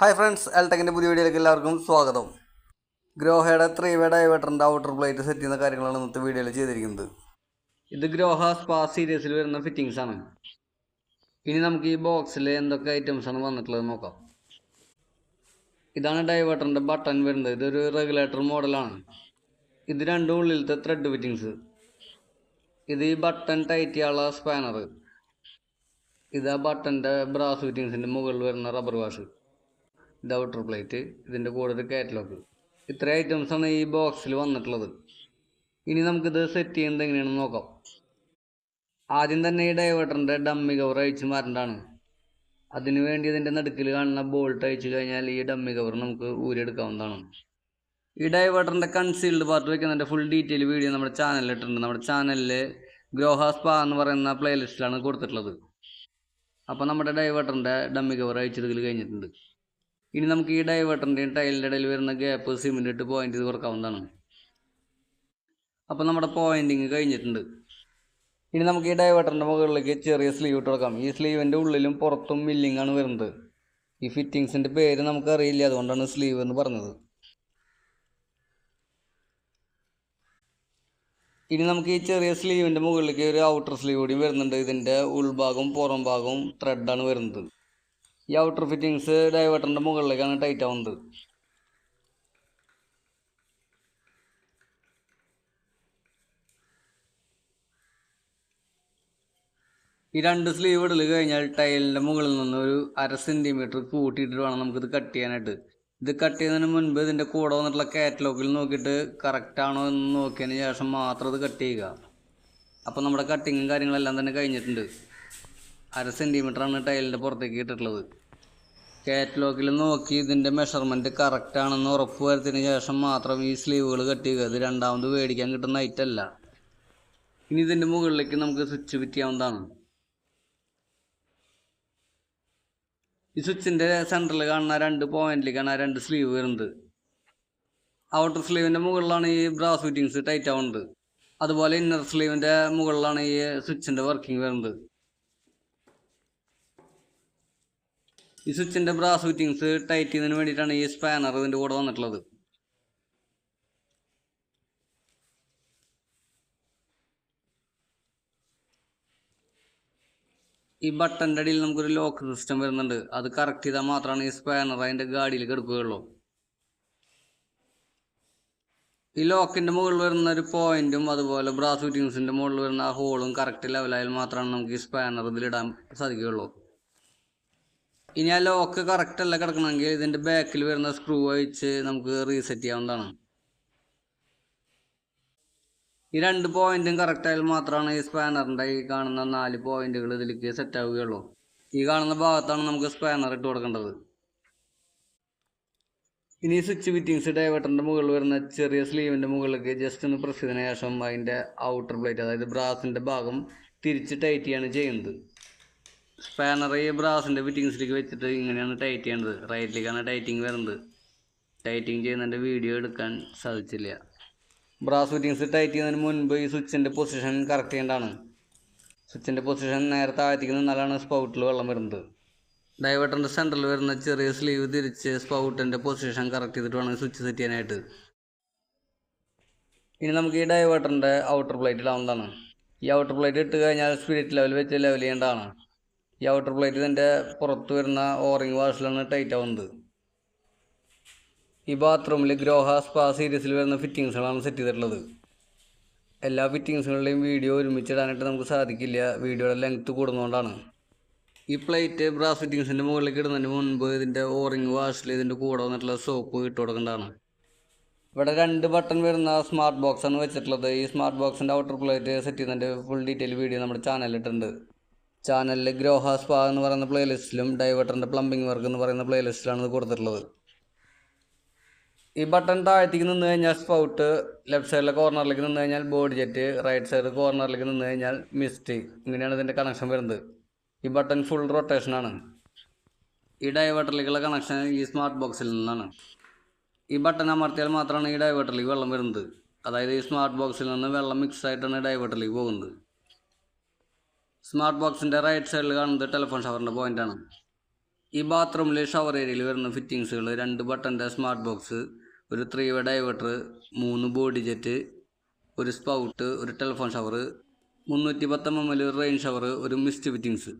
Hi friends എൽടെക്കിന്റെ പുതിയ വീഡിയോയിലേക്ക് എല്ലാവർക്കും സ്വാഗതം. ഗ്രോഹയുടെ ത്രീ വേ ഡൈവേറ്ററിന്റെ ഔട്ടർ പ്ലേറ്റ് സെറ്റ് ചെയ്യുന്ന കാര്യങ്ങളാണ് ഇന്നത്തെ വീഡിയോയിൽ ചെയ്തിരിക്കുന്നത്. ഇത് ഗ്രോഹ സ്പാ സീരീസിൽ വരുന്ന ഫിറ്റിങ്സ് ആണ്. ഇനി നമുക്ക് ഈ ബോക്സിൽ എന്തൊക്കെ ഐറ്റംസ് ആണ് വന്നിട്ടുള്ളത് നോക്കാം. ഇതാണ് ഡൈവേട്ടറിന്റെ ബട്ടൺ വരുന്നത്. ഇതൊരു റെഗുലേറ്റർ മോഡലാണ് ഇത് രണ്ടും ഉള്ളിലത്തെ ത്രെഡ് ഫിറ്റിങ്സ് ഇത് ഈ ബട്ടൺ ടൈറ്റ് ചെയ്യാനുള്ള സ്പാനർ ഇത് ആ ബട്ടന്റെ ബ്രാസ് ഫിറ്റിങ്സിന്റെ മുകളിൽ വരുന്ന റബ്ബർ വാഷ് ഇത് ഔട്ടർ പ്ലേറ്റ് ഇതിന്റെ കൂടെ ഒരു കാറ്റലോഗ് ഇത്ര ഐറ്റംസാണ് ഈ ബോക്സിൽ വന്നിട്ടുള്ളത്. ഇനി നമുക്കിത് സെറ്റ് ചെയ്യുന്നത് എങ്ങനെയാണെന്ന് നോക്കാം. ആദ്യം തന്നെ ഈ ഡൈവേർട്ടറിന്റെ ഡമ്മി കവർ അഴിച്ച് മാറേണ്ടതാണ് അതിനു വേണ്ടി ഇതിന്റെ നടുക്കിൽ കാണുന്ന ബോൾട്ട് അഴിച്ചു കഴിഞ്ഞാൽ ഈ ഡമ്മി കവർ നമുക്ക് ഊരിയെടുക്കാവുന്നതാണ്. ഈ ഡൈവേർട്ടറിന്റെ കൺസീൽഡ് പാർട്ട് വയ്ക്കുന്നതിന്റെ ഫുൾ ഡീറ്റെയിൽ വീഡിയോ നമ്മുടെ ചാനലിൽ ഇട്ടിട്ടുണ്ട്. നമ്മുടെ ചാനലിൽ ഗ്രോഹാസ് പാ എന്ന് പറയുന്ന പ്ലേലിസ്റ്റിലാണ് കൊടുത്തിട്ടുള്ളത്. അപ്പോൾ നമ്മുടെ ഡൈവേർട്ടറിന്റെ ഡമ്മി കവർ അഴിച്ചെടുക്കൽ കഴിഞ്ഞിട്ടുണ്ട്. ഇനി നമുക്ക് ഈ ഡൈവേർട്ടറിന്റെയും ടൈലിന്റെ ഇടയിൽ വരുന്ന ഗ്യാപ്പ് സിമെന്റ് ഇട്ട് പോയിന്റ് ചെയ്ത് കുറക്കാവുന്നതാണ്. അപ്പോൾ നമ്മുടെ പോയിന്റിങ് കഴിഞ്ഞിട്ടുണ്ട്. ഇനി നമുക്ക് ഈ ഡൈവേർട്ടറിന്റെ മുകളിലേക്ക് ചെറിയ സ്ലീവ് ഇട്ട് കൊടുക്കാം. ഈ സ്ലീവിന്റെ ഉള്ളിലും പുറത്തും മില്ലിങ്ങാണ് വരുന്നത്. ഈ ഫിറ്റിങ്സിന്റെ പേര് നമുക്കറിയില്ല അതുകൊണ്ടാണ് സ്ലീവ് എന്ന് പറഞ്ഞത്. ഇനി നമുക്ക് ഈ ചെറിയ സ്ലീവിന്റെ മുകളിലേക്ക് ഒരു ഔട്ടർ സ്ലീവ് കൂടി വരുന്നുണ്ട്. ഇതിന്റെ ഉൾഭാഗവും പുറംഭാഗവും ത്രെഡാണ് വരുന്നത്. ഈ ഔട്ടർ ഫിറ്റിങ്സ് ഡൈവേർട്ടറിന്റെ മുകളിലേക്കാണ് ടൈറ്റ് ആവുന്നത്. ഈ രണ്ട് സ്ലീവ് ഇടൽ കഴിഞ്ഞാൽ ടൈലിന്റെ മുകളിൽ നിന്ന് ഒരു അര സെന്റിമീറ്റർ കൂട്ടിയിട്ട് വേണം നമുക്കിത് കട്ട് ചെയ്യാനായിട്ട്. ഇത് കട്ട് ചെയ്യുന്നതിന് മുൻപ് ഇതിന്റെ കൂടെ വന്നിട്ടുള്ള കാറ്റലോഗിൽ നോക്കിയിട്ട് കറക്റ്റാണോ എന്ന് നോക്കിയതിന് ശേഷം മാത്രം ഇത് കട്ട് ചെയ്യുക. അപ്പോൾ നമ്മുടെ കട്ടിങ്ങും കാര്യങ്ങളെല്ലാം തന്നെ കഴിഞ്ഞിട്ടുണ്ട്. അര സെന്റിമീറ്ററാണ് ടൈലിന്റെ പുറത്തേക്ക് ഇട്ടിട്ടുള്ളത്. കാറ്റലോഗിൽ നോക്കി ഇതിന്റെ മെഷർമെന്റ് കറക്റ്റാണെന്ന് ഉറപ്പ് വരുത്തിന് ശേഷം മാത്രം ഈ സ്ലീവുകൾ കെട്ടിയത് ഇത് രണ്ടാമത് മേടിക്കാൻ കിട്ടുന്ന ഐറ്റല്ല ഇനി ഇതിന്റെ മുകളിലേക്ക് നമുക്ക് സ്വിച്ച് പിറ്റിയാവുന്നതാണ് ഈ സ്വിച്ചിന്റെ സെന്ററിൽ കാണുന്ന രണ്ട് പോയിന്റിലേക്കാണ് ആ രണ്ട് സ്ലീവ് വരുന്നത്. ഔട്ടർ സ്ലീവിന്റെ മുകളിലാണ് ഈ ബ്രാസ് ഫിറ്റിങ്സ് ടൈറ്റ് ആവുന്നത്. അതുപോലെ ഇന്നർ സ്ലീവിന്റെ മുകളിലാണ് ഈ സ്വിച്ചിന്റെ വർക്കിംഗ് വരുന്നത്. ഈ സ്വിച്ചിന്റെ ബ്രാസ് ഫിറ്റിങ്സ് ടൈറ്റ് ചെയ്യുന്നതിന് വേണ്ടിയിട്ടാണ് ഈ സ്പാനർ ഇതിന്റെ കൂടെ വന്നിട്ടുള്ളത്. ഈ ബട്ടന്റെ അടിയിൽ നമുക്കൊരു ലോക്ക് സിസ്റ്റം വരുന്നുണ്ട്. അത് കറക്റ്റ് ചെയ്താൽ മാത്രമാണ് ഈ സ്പാനർ അതിന്റെ ഗാഡിയിൽ കിടക്കുകയുള്ളൂ. ഈ ലോക്കിന്റെ മുകളിൽ വരുന്ന ഒരു പോയിന്റും അതുപോലെ ബ്രാസ് ഫിറ്റിങ്സിന്റെ മുകളിൽ വരുന്ന ആ ഹോളും കറക്റ്റ് ലെവലായാൽ മാത്രമാണ് നമുക്ക് ഈ സ്പാനർ ഇതിലിടാൻ സാധിക്കുകയുള്ളൂ. ഇനി ആ ലോക്ക് കറക്റ്റ് അല്ല കിടക്കണമെങ്കിൽ ഇതിന്റെ ബാക്കിൽ വരുന്ന സ്ക്രൂ വെച്ച് നമുക്ക് റീസെറ്റ് ചെയ്യാവുന്നതാണ്. ഈ രണ്ട് പോയിന്റും കറക്റ്റ് ആയാൽ മാത്രമാണ് ഈ സ്പാനറിന്റെ ഈ കാണുന്ന നാല് പോയിന്റുകൾ ഇതിലേക്ക് സെറ്റ് ആവുകയുള്ളൂ. ഈ കാണുന്ന ഭാഗത്താണ് നമുക്ക് സ്പാനർ ഇട്ട് കൊടുക്കേണ്ടത്. ഇനി സ്വിച്ച് ഫിറ്റിങ്സ് ഡൈവേട്ടറിന്റെ മുകളിൽ വരുന്ന ചെറിയ സ്ലീവിന്റെ മുകളിലേക്ക് ജസ്റ്റ് ഒന്ന് പ്രസ് ചെയ്തതിന് ശേഷം അതിന്റെ ഔട്ടർ പ്ലേറ്റ് അതായത് ബ്രാസിന്റെ ഭാഗം തിരിച്ച് ടൈറ്റ് ചെയ്യാണ് ചെയ്യുന്നത്. സ്പാനർ ഈ ബ്രാസിന്റെ ഫിറ്റിങ്സിലേക്ക് വെച്ചിട്ട് ഇങ്ങനെയാണ് ടൈറ്റ് ചെയ്യേണ്ടത് റൈറ്റിലേക്കാണ് ടൈറ്റിങ് വരുന്നത്. ടൈറ്റിങ് ചെയ്യുന്നതിന്റെ വീഡിയോ എടുക്കാൻ സാധിച്ചില്ല. ബ്രാസ് ഫിറ്റിങ്സ് ടൈറ്റ് ചെയ്യുന്നതിന് മുൻപ് ഈ സ്വിച്ചിന്റെ പൊസിഷൻ കറക്റ്റ് ചെയ്യേണ്ടതാണ്. സ്വിച്ചിന്റെ പൊസിഷൻ നേരെ താഴത്തേക്ക് നിന്നാലാണ് സ്പൗട്ടിൽ വെള്ളം വരുന്നത്. ഡൈവേട്ടറിന്റെ സെന്ററിൽ വരുന്ന ചെറിയ സ്ലീവ് തിരിച്ച് സ്പൗട്ടിന്റെ പൊസിഷൻ കറക്റ്റ് ചെയ്തിട്ട് വേണം സ്വിച്ച് സെറ്റ് ചെയ്യാനായിട്ട്. ഇനി നമുക്ക് ഈ ഡൈവേട്ടറിന്റെ ഔട്ടർ പ്ലേറ്റ് ഇടാവുന്നതാണ്. ഈ ഔട്ടർ പ്ലേറ്റ് ഇട്ട് കഴിഞ്ഞാൽ സ്പിരിറ്റ് ലെവൽ വെച്ച് ലെവൽ ചെയ്യേണ്ടതാണ്. ഈ ഔട്ടർ പ്ലേറ്റ് ഇതിന്റെ പുറത്ത് വരുന്ന ഓറിങ് വാഷിലാണ് ടൈറ്റ് ആവുന്നത്. ഈ ബാത്റൂമിൽ ഗ്രോഹ സ്പാ സീരീസിൽ വരുന്ന ഫിറ്റിങ്സുകളാണ് സെറ്റ് ചെയ്തിട്ടുള്ളത്. എല്ലാ ഫിറ്റിങ്സുകളുടെയും വീഡിയോ ഒരുമിച്ചിടാനായിട്ട് നമുക്ക് സാധിക്കില്ല. വീഡിയോയുടെ ലെങ്ത്ത് കൂടുന്നതുകൊണ്ടാണ് ഈ പ്ലേറ്റ് ബ്രാസ് ഫിറ്റിങ്സിന്റെ മുകളിലേക്ക് ഇടുന്നതിന് മുൻപ് ഇതിന്റെ ഓറിങ് വാഷിൽ ഇതിന്റെ കൂടെ വന്നിട്ടുള്ള സോപ്പ് ഇട്ട് കൊടുക്കേണ്ടതാണ്. ഇവിടെ രണ്ട് ബട്ടൺ വരുന്ന സ്മാർട്ട് ബോക്സാണ് വെച്ചിട്ടുള്ളത്. ഈ സ്മാർട്ട് ബോക്സിന്റെ ഔട്ടർ പ്ലേറ്റ് സെറ്റ് ചെയ്യുന്നതിന്റെ ഫുൾ ഡീറ്റെയിൽ വീഡിയോ നമ്മുടെ ചാനലിലിട്ടുണ്ട് ചാനലിൽ ഗ്രോഹ സ്പാ എന്ന് പറയുന്ന പ്ലേലിസ്റ്റിലും ഡൈവേട്ടറിന്റെ പ്ലംബിംഗ് വർക്ക് എന്ന് പറയുന്ന പ്ലേലിസ്റ്റിലാണ് ഇത് കൊടുത്തിട്ടുള്ളത്. ഈ ബട്ടൺ താഴത്തേക്ക് നിന്ന് കഴിഞ്ഞാൽ സ്പൗട്ട് ലെഫ്റ്റ് സൈഡിലെ കോർണറിലേക്ക് നിന്ന് കഴിഞ്ഞാൽ ബോഡി ജെറ്റ് റൈറ്റ് സൈഡ് കോർണറിലേക്ക് നിന്ന് കഴിഞ്ഞാൽ മിസ്റ്റ് ഇങ്ങനെയാണ് ഇതിന്റെ കണക്ഷൻ വരുന്നത്. ഈ ബട്ടൺ ഫുൾ റൊട്ടേഷനാണ് ഈ ഡൈവേർട്ടറിലേക്കുള്ള കണക്ഷൻ ഈ സ്മാർട്ട് ബോക്സിൽ നിന്നാണ്. ഈ ബട്ടൺ അമർത്തിയാൽ മാത്രമാണ് ഈ ഡൈവേർട്ടറിലേക്ക് വെള്ളം വരുന്നത്. അതായത് ഈ സ്മാർട്ട് ബോക്സിൽ നിന്ന് വെള്ളം മിക്സ് ആയിട്ടാണ് ഡൈവേർട്ടറിലേക്ക് പോകുന്നത്. സ്മാർട്ട് ബോക്സിന്റെ റൈറ്റ് സൈഡിൽ കാണുന്നത് ടെലിഫോൺ ഷവറിന്റെ പോയിന്റാണ് ഈ ബാത്റൂമിൽ ഷവർ ഏരിയയിൽ വരുന്ന ഫിറ്റിങ്സുകൾ രണ്ട് ബട്ടന്റെ സ്മാർട്ട് ബോക്സ് ഒരു ത്രീ വേ ഡൈവേർട്ടർ മൂന്ന് ബോഡി ജെറ്റ് ഒരു സ്പൗട്ട് ഒരു ടെലിഫോൺ ഷവർ മുന്നൂറ്റി പത്തൊമ്പത് മുതൽ ഒരു റെയിൻ ഷവർ ഒരു മിസ്റ്റ് ഫിറ്റിങ്സ്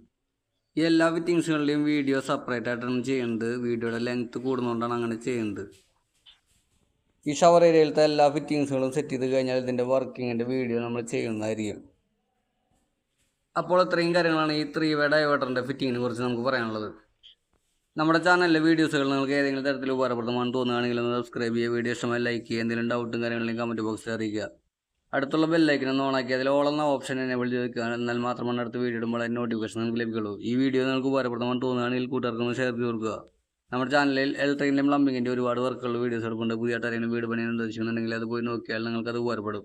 ഈ എല്ലാ ഫിറ്റിങ്സുകളുടെയും വീഡിയോ സെപ്പറേറ്റ് ആയിട്ടാണ് ചെയ്യുന്നത്. വീഡിയോയുടെ ലെങ്ത് കൂടുന്നതുകൊണ്ടാണ് അങ്ങനെ ചെയ്യുന്നത്. ഈ ഷവർ ഏരിയയിലത്തെ എല്ലാ ഫിറ്റിങ്സുകളും സെറ്റ് ചെയ്ത് കഴിഞ്ഞാൽ ഇതിന്റെ വർക്കിങ്ങിന്റെ വീഡിയോ നമ്മൾ ചെയ്യുന്നതായിരിക്കും. അപ്പോൾ ഇത്രയും കാര്യങ്ങളാണ് ഈ ത്രീ വേ ഡൈവേർട്ടറിന്റെ ഫിറ്റിങ്ങിനെ കുറിച്ച് നമുക്ക് പറയാനുള്ളത്. നമ്മുടെ ചാനലിലെ വീഡിയോസുകൾ നിങ്ങൾക്ക് ഏതെങ്കിലും തരത്തിൽ ഉപകാരപ്രദമാണെന്ന് തോന്നുകയാണെങ്കിൽ ഒന്ന് സബ്സ്ക്രൈബ് ചെയ്യുക വീഡിയോ ഇഷ്ടമായി ലൈക്ക് ചെയ്യുക എന്തെങ്കിലും ഡൗട്ടും കാര്യങ്ങളും കമന്റ് ബോക്സിൽ അറിയിക്കുക. അടുത്തുള്ള ബെല്ലൈക്കൻ ഒന്ന് ഓണാക്കി അതിൽ ഓൾ എന്ന ഓപ്ഷൻ എനേബിൾ ചെയ്ത് എന്നാൽ മാത്രമാണ് അടുത്ത വീഡിയോ ഇടുമ്പോൾ അതിന് നോട്ടിഫിക്കേഷൻ നിങ്ങൾക്ക് ലഭിക്കുള്ളൂ ഈ വീഡിയോ നിങ്ങൾക്ക് ഉപകാരപ്രദമാണെന്ന് തോന്നുകയാണെങ്കിൽ കൂട്ടുകാർക്ക് ഒന്ന് ഷെയർ ചെയ്ത് കൊടുക്കുക. നമ്മുടെ ചാനലിൽ ഇലക്ട്രിക്കിന്റെ പ്ലംബിങ്ങിന്റെ ഒരുപാട് വർക്കുള്ള വീഡിയോസ് എടുക്കുന്നുണ്ട് പുതിയ ആരെങ്കിലും വീട് പണിയാൻ ഉദ്ദേശിക്കുന്നുണ്ടെങ്കിൽ അത് പോയി നോക്കിയാൽ നിങ്ങൾക്കത് ഉപകാരപ്പെടും.